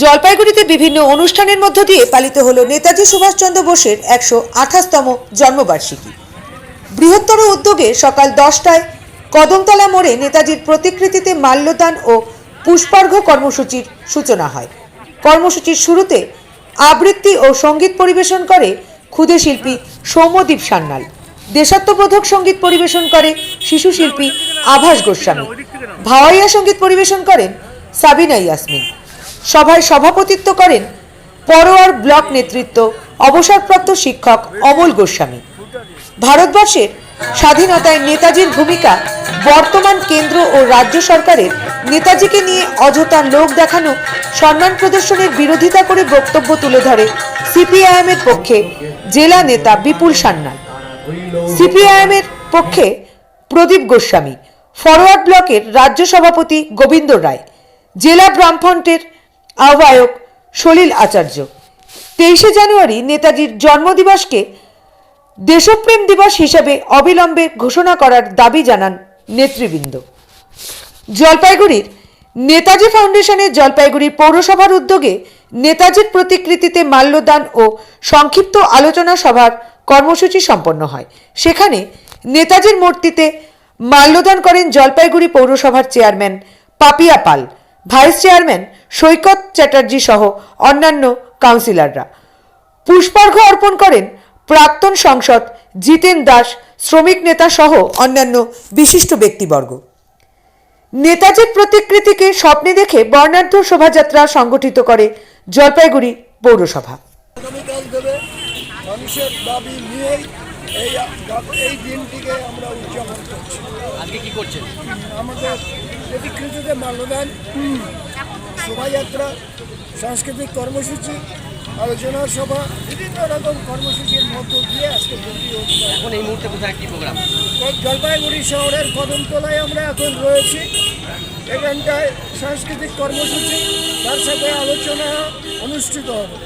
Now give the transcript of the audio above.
জলপাইগুড়িতে বিভিন্ন অনুষ্ঠানের মধ্য দিয়ে পালিত হলো নেতাজি সুভাষচন্দ্র বোসের একশো আঠাশতম জন্মবার্ষিকী। বৃহত্তর উদ্যোগে সকাল দশটায় কদমতলা মোড়ে নেতাজির প্রতিকৃতিতে মাল্যদান ও পুষ্পার্ঘ্য কর্মসূচির সূচনা হয়। কর্মসূচির শুরুতে আবৃত্তি ও সংগীত পরিবেশন করে ক্ষুদে শিল্পী সৌম্যদীপ সান্যাল দেশাত্মবোধক সংগীত পরিবেশন করে শিশু শিল্পী আভাস গোস্বামী, ভাওয়াইয়া সংগীত পরিবেশন করেন সাবিনা ইয়াসমিন সভায় সভাপতিত্ব করেন পরোয়ার ব্লক নেতৃত্ব অবসরপ্রাপ্ত শিক্ষক অমল গোস্বামী। ভারতবর্ষের স্বাধীনতায় নেতাজির ভূমিকা বর্তমান কেন্দ্র ও রাজ্য সরকারের নেতাজিকে নিয়ে অযথা লোক দেখানো, সম্মান প্রদর্শনের বিরোধিতা করে বক্তব্য তুলে ধরে সিপিআইএম এর পক্ষে জেলা নেতা বিপুল সান্যাল। সিপিআইএম এর পক্ষে প্রদীপ গোস্বামী ফরওয়ার্ড ব্লকের রাজ্য সভাপতি গোবিন্দ রায়, জেলা বামফ্রন্টের আহ্বায়ক সলিল আচার্য। তেইশে জানুয়ারি নেতাজির জন্মদিবসকে দেশপ্রেম দিবস হিসেবে অবিলম্বে ঘোষণা করার দাবি জানান নেতৃবৃন্দ। জলপাইগুড়ির নেতাজি ফাউন্ডেশনের জলপাইগুড়ি পৌরসভার উদ্যোগে নেতাজির প্রতিকৃতিতে মাল্যদান ও সংক্ষিপ্ত আলোচনা সভার কর্মসূচি সম্পন্ন হয়। সেখানে নেতাজির মূর্তিতে মাল্যদান করেন জলপাইগুড়ি পৌরসভার chairman Papiya Pal, vice chairman Saikat Chatterjee সহ অন্যান্য কাউন্সিলররা। পুষ্পার্ঘ্য অর্পণ করেন প্রাক্তন সংসদ জিতেন দাস শ্রমিক নেতা সহ অন্যান্য বিশিষ্ট ব্যক্তিবর্গ। নেতাজির প্রতিকৃতিকে স্বপ্নে দেখে বর্ণাঢ্য শোভাযাত্রা সংগঠিত করে জলপাইগুড়ি পৌরসভা। মানুষের দাবি নিয়েই এই এই দিনটিকে আমরা উদযাপন করছি। আজকে কি করছেন? আমাদের প্রতিকৃতিতে মাল্যদান। শোভাযাত্রা সাংস্কৃতিক কর্মসূচি আলোচনা সভা বিভিন্ন রকম কর্মসূচির মধ্য দিয়ে আজকে এখন এই মুহূর্তে কোথায় কি প্রোগ্রাম জলপাইগুড়ি শহরের কদমতলায় আমরা এখন রয়েছি। এখানটায় সাংস্কৃতিক কর্মসূচি তার সাথে আলোচনা অনুষ্ঠিত হবে।